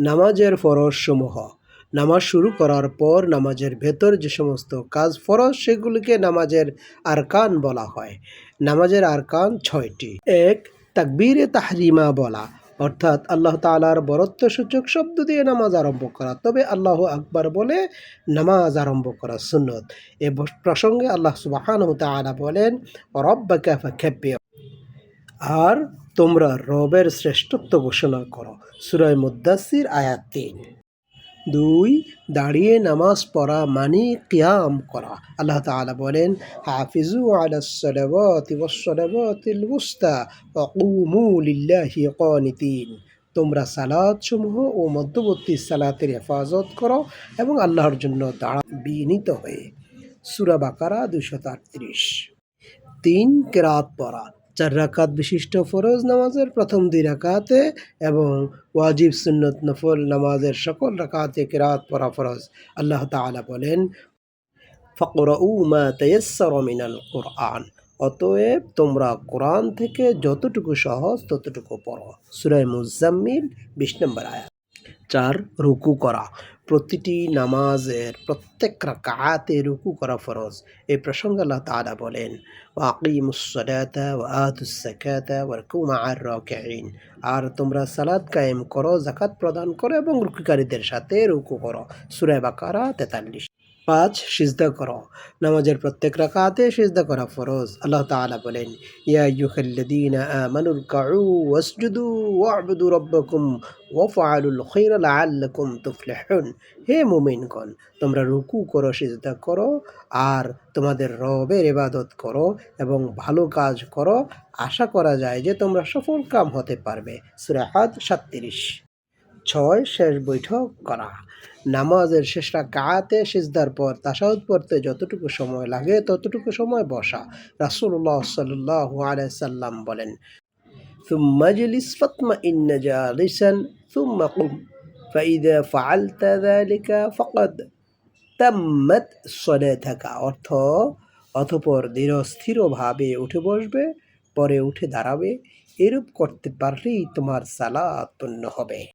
নামাজের ফরজ সমূহ। নামাজ শুরু করার পর নামাজের ভেতর যে সমস্ত কাজ ফরজ, সেগুলিকে নামাজের আরকান বলা হয়। নামাজের আরকান ছয়টি। এক, তাকবীরে তাহরিমা বলা। অর্থাৎ আল্লাহ তালার বরত্ব সূচক শব্দ দিয়ে নামাজ আরম্ভ করা। তবে আল্লাহ আকবার বলে নামাজ আরম্ভ করা সুন্নত। এ প্রসঙ্গে আল্লাহ সুবাহান তালা বলেন, রব্বাকা ফাখাব্বির আর তোমরা রবের শ্রেষ্ঠত্ব ঘোষণা করো। সুরায় মুদাসির আয়াত তিন। দুই, দাঁড়িয়ে নামাজ পড়া মানে কিয়াম করা। আল্লাহ তাআলা বলেন, হাফিজু আলা সলাওয়াতি ওয়াস সলাওয়াতিল উস্তা ওয়া কুমু তোমরা সালাত সমূহ ও মধ্যবর্তী সালাতের হেফাজত করো এবং আল্লাহর জন্য দাঁড়া বিনীত হয়ে। সূরা বাকারা দুশত আটত্রিশ। তিন, কেরাত পড়া। চার রাকাত বিশিষ্ট ফরজ নামাজের প্রথম দুই রাকাতে এবং ওয়াজিব সুন্নত নফল নামাজের সকল রাকাতে কেরাত পড়া ফরজ। আল্লাহ তাআলা বলেন, ফকরউ মা তায়াসসার মিনাল কোরআন অতএব তোমরা কোরআন থেকে যতটুকু সহজ ততটুকু পড়ো। সুরাই মুজাম্মিল, বিশ নম্বর আয়াত। চার রুকু করা। প্রতিটি নামাজের প্রত্যেক রাকাতে রুকু করা ফরজ। এই প্রসঙ্গে আল্লাহ তাআলা বলেন ওয়াকিমুসসালাতা ওয়া আতুস ওয়ারকু মা'আর রাকিঈন। আর তোমরা সালাত কায়েম করো জাকাত প্রদান করো এবং রুকিকারীদের সাথে রুকু করো। সূরা বাকারা 43 পাঁচ সিজদা করো। নামাজের প্রত্যেক রাকাতে সিজদা করা ফরজ। আল্লাহ তাআলা বলেন, ইয়া আইয়ুহাল্লাযীনা আমানুর কাউ ওয়াসজুদু ওয়া'বুদু রাব্বাকুম ওয়াফআলুল লাআল্লাকুম তুফলিহুন। হে মুমিনগণ, তোমরা রুকু করো, সিজদা করো আর তোমাদের রবের ইবাদত করো এবং ভালো কাজ করো। আশা করা যায় যে তোমরা সফল কাম হতে পারবে। সূরা 37 ছয় শেষ বৈঠক করা নামাজের শেষ রাকাতে সিজদার পর তাশাহুদ পড়তে যতটুকু সময় লাগে ততটুকু সময় বসা রাসূলুল্লাহ সাল্লাল্লাহু আলাইহি সাল্লাম বলেন ثم اجلس فاطمئن جالسا ثم قم فإذا فعلت ذلك فقد تمت صلاتك অর্থ অতঃপর ধীরস্থিরভাবে উঠে বসবে পরে উঠে দাঁড়াবে এরূপ করতে পারলেই তোমার সালাত পূর্ণ হবে